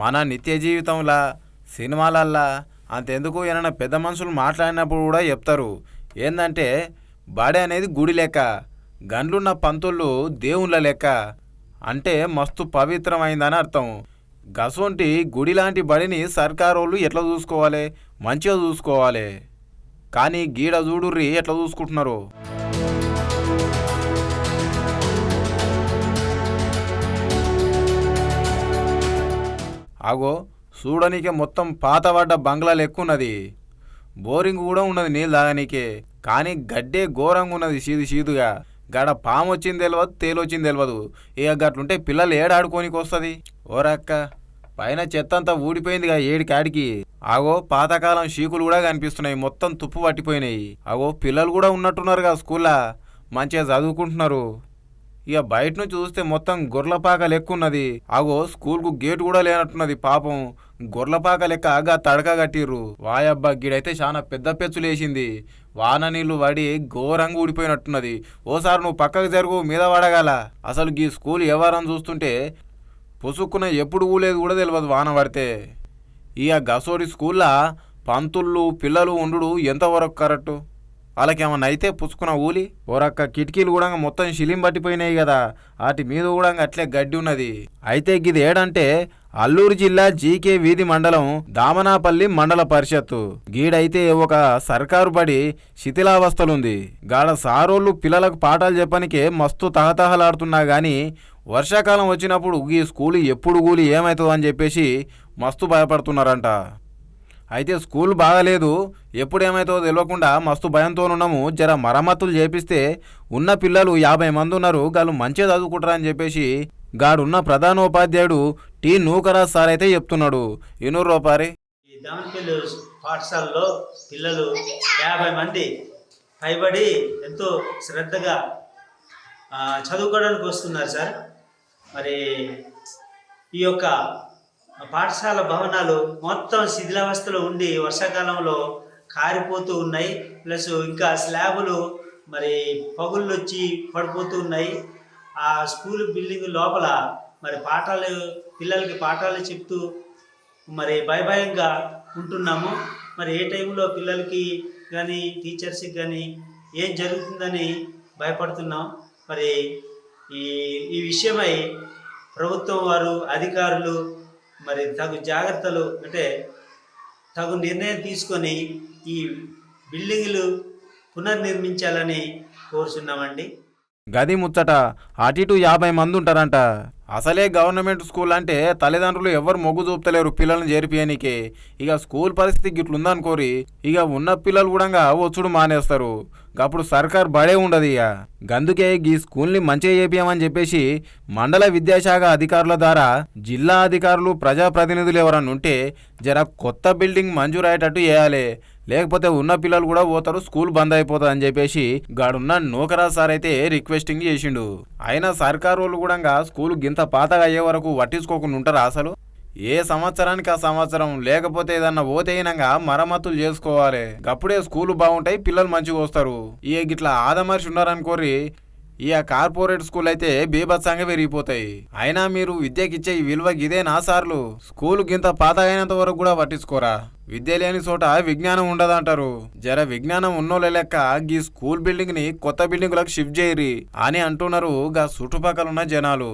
మన నిత్య జీవితంలో సినిమాలల్లా అంతెందుకు ఏమైనా పెద్ద మనుషులు మాట్లాడినప్పుడు కూడా చెప్తారు. ఏంటంటే బడి అనేది గుడి లెక్క గండ్లున్న పంతుళ్ళు దేవుళ్ళ లెక్క. అంటే మస్తు పవిత్రమైందని అర్థం. గసొంటి గుడి లాంటి బడిని సర్కారోళ్ళు ఎట్లా చూసుకోవాలి? మంచిగా చూసుకోవాలి. కానీ గీడ చూడుర్రి ఎట్లా చూసుకుంటున్నారు? ఆగో చూడనీకే మొత్తం పాతబడ్డ ఎక్కువ ఉన్నది బోరింగ్ కూడా ఉన్నది నీళ్ళు తాగనీకే కానీ గడ్డే ఘోరంగా ఉన్నది సీదు సీదుగా. గడ పాము వచ్చింది తెలియదు తేలొచ్చింది తెలియదు ఇక గట్లుంటే పిల్లలు ఏడాడుకోనికి వస్తుంది ఓరక్క పైన చెత్త అంతా ఊడిపోయిందిగా ఏడి కాడికి ఆగో పాతకాలం షీకులు కూడా కనిపిస్తున్నాయి మొత్తం తుప్పు పట్టిపోయినాయి. ఆగో పిల్లలు కూడా ఉన్నట్టున్నారుగా స్కూల్లో. మంచిగా చదువుకుంటున్నారు. ఇక బయట నుంచి చూస్తే మొత్తం గొర్లపాక లెక్క ఉన్నది. అగో స్కూల్కు గేట్ కూడా లేనట్టున్నది పాపం. గొర్లపాక లెక్క ఆగా తడక కట్టిర్రు. వాయబ్బా గిడైతే చాలా పెద్ద పెచ్చులేసింది. వాన నీళ్ళు పడి ఘోరంగా ఊడిపోయినట్టున్నది. ఓసారి నువ్వు పక్కకు జరుగు మీద పడగల. అసలు ఈ స్కూల్ ఎవరని చూస్తుంటే పొసుక్కున ఎప్పుడు ఊలేదు కూడా తెలియదు వాన పడితే. ఇక గసోడి స్కూల్లో పంతుళ్ళు పిల్లలు ఉండు ఎంతవరకు కరెక్టు? వాళ్ళకేమన్నా అయితే పుచ్చుకున్న ఊలి ఓరక్క కిటికీలు కూడా మొత్తం శిలిం పట్టిపోయినాయి కదా. వాటి మీద కూడా అట్లే గడ్డి ఉన్నది. అయితే గిది ఏడంటే అల్లూరు జిల్లా జీకే వీధి మండలం దామనాపల్లి మండల పరిషత్తు. గీడైతే ఒక సర్కారు బడి శిథిలావస్థలుంది. గాడ సారోళ్ళు పిల్లలకు పాఠాలు చెప్పనికే మస్తు తహతహలాడుతున్నా గాని వర్షాకాలం వచ్చినప్పుడు ఈ స్కూలు ఎప్పుడు కూలి ఏమవుతుందని చెప్పేసి మస్తు భయపడుతున్నారంట. అయితే స్కూల్ బాగాలేదు. ఎప్పుడు ఏమవుతుందో తెలియకుండా మస్తు భయంతోనున్నాము. జర మరమ్మతులు చేపిస్తే ఉన్న పిల్లలు యాభై మంది ఉన్నారు. గాళ్ళు మంచిగా చదువుకుంటారని చెప్పేసి గాడున్న ప్రధానోపాధ్యాయుడు టి నూకరాజ్ సార్ అయితే చెప్తున్నాడు. ఎన్నూరు రూపారి. పాఠశాలలో పిల్లలు యాభై మంది పైబడి ఎంతో శ్రద్ధగా చదువుకోవడానికి వస్తున్నారు సార్. మరి ఈ యొక్క పాఠశాల భవనాలు మొత్తం శిథిలావస్థలో ఉండి వర్షాకాలంలో కారిపోతూ ఉన్నాయి. ప్లస్ ఇంకా స్లాబులు మరి పగుళ్ళు వచ్చి పడిపోతూ ఉన్నాయి. ఆ స్కూల్ బిల్డింగ్ లోపల మరి పాఠాలు పిల్లలకి పాఠాలు చెప్తూ మరి భయభయంగా ఉంటున్నాము. మరి ఏ టైంలో పిల్లలకి కానీ టీచర్స్కి కానీ ఏం జరుగుతుందని భయపడుతున్నాం. మరి ఈ ఈ విషయమై ప్రభుత్వం వారు అధికారులు మరి తగు జాగ్రత్తలు అంటే తగు నిర్ణయం తీసుకొని ఈ బిల్డింగ్లు పునర్నిర్మించాలని కోరుచున్నామండి. గది ముచ్చట అటు ఇటు యాభై మంది ఉంటారంట. అసలే గవర్నమెంట్ స్కూల్ అంటే తల్లిదండ్రులు ఎవరు మొగ్గు చూపుతలేరు పిల్లల్ని చేర్పియనికి ఇక స్కూల్ పరిస్థితి గిట్లుందనుకోరి ఇక ఉన్న పిల్లలు కూడా వచ్చుడు మానేస్తారు. అప్పుడు సర్కార్ బడే ఉండదు ఇక గందుకే ఈ స్కూల్ని మంచిగా చేపియమని చెప్పేసి మండల విద్యాశాఖ అధికారుల ద్వారా జిల్లా అధికారులు ప్రజాప్రతినిధులు ఎవరన్నా ఉంటే జర కొత్త బిల్డింగ్ మంజూరయ్యేటట్టు చేయాలి. లేకపోతే ఉన్న పిల్లలు కూడా పోతారు స్కూల్ బంద్ అయిపోతుంది అని చెప్పేసి గాడున్న నూకరా సార్ అయితే రిక్వెస్టింగ్ చేసిండు. అయినా సర్కారు వాళ్ళు కూడా స్కూల్ గింత పాతగా అయ్యే వరకు పట్టించుకోకుండా ఉంటారు అసలు? ఏ సంవత్సరానికి ఆ సంవత్సరం? లేకపోతే ఏదన్నా ఓతేయినంగా మరమ్మతులు చేసుకోవాలి. అప్పుడే స్కూల్ బాగుంటాయి పిల్లలు మంచిగా వస్తారు. ఇక గిట్లా ఆదమర్షి ఉన్నారనుకోరి ఈ కార్పొరేట్ స్కూల్ అయితే బీభత్సంగా పెరిగిపోతాయి అయినా మీరు విద్యకిచ్చే ఈ విలువ ఇదేనా సార్లు? స్కూల్ గింత పాత అయినంత వరకు కూడా పట్టించుకోరా? విద్య లేని చోట విజ్ఞానం ఉండదంటారు. జర విజ్ఞానం ఉన్నోళ్ళ లెక్క గీ స్కూల్ బిల్డింగ్ని కొత్త బిల్డింగులకు షిఫ్ట్ చేయరి అని అంటున్నారు గా చుట్టుపక్కల ఉన్న జనాలు.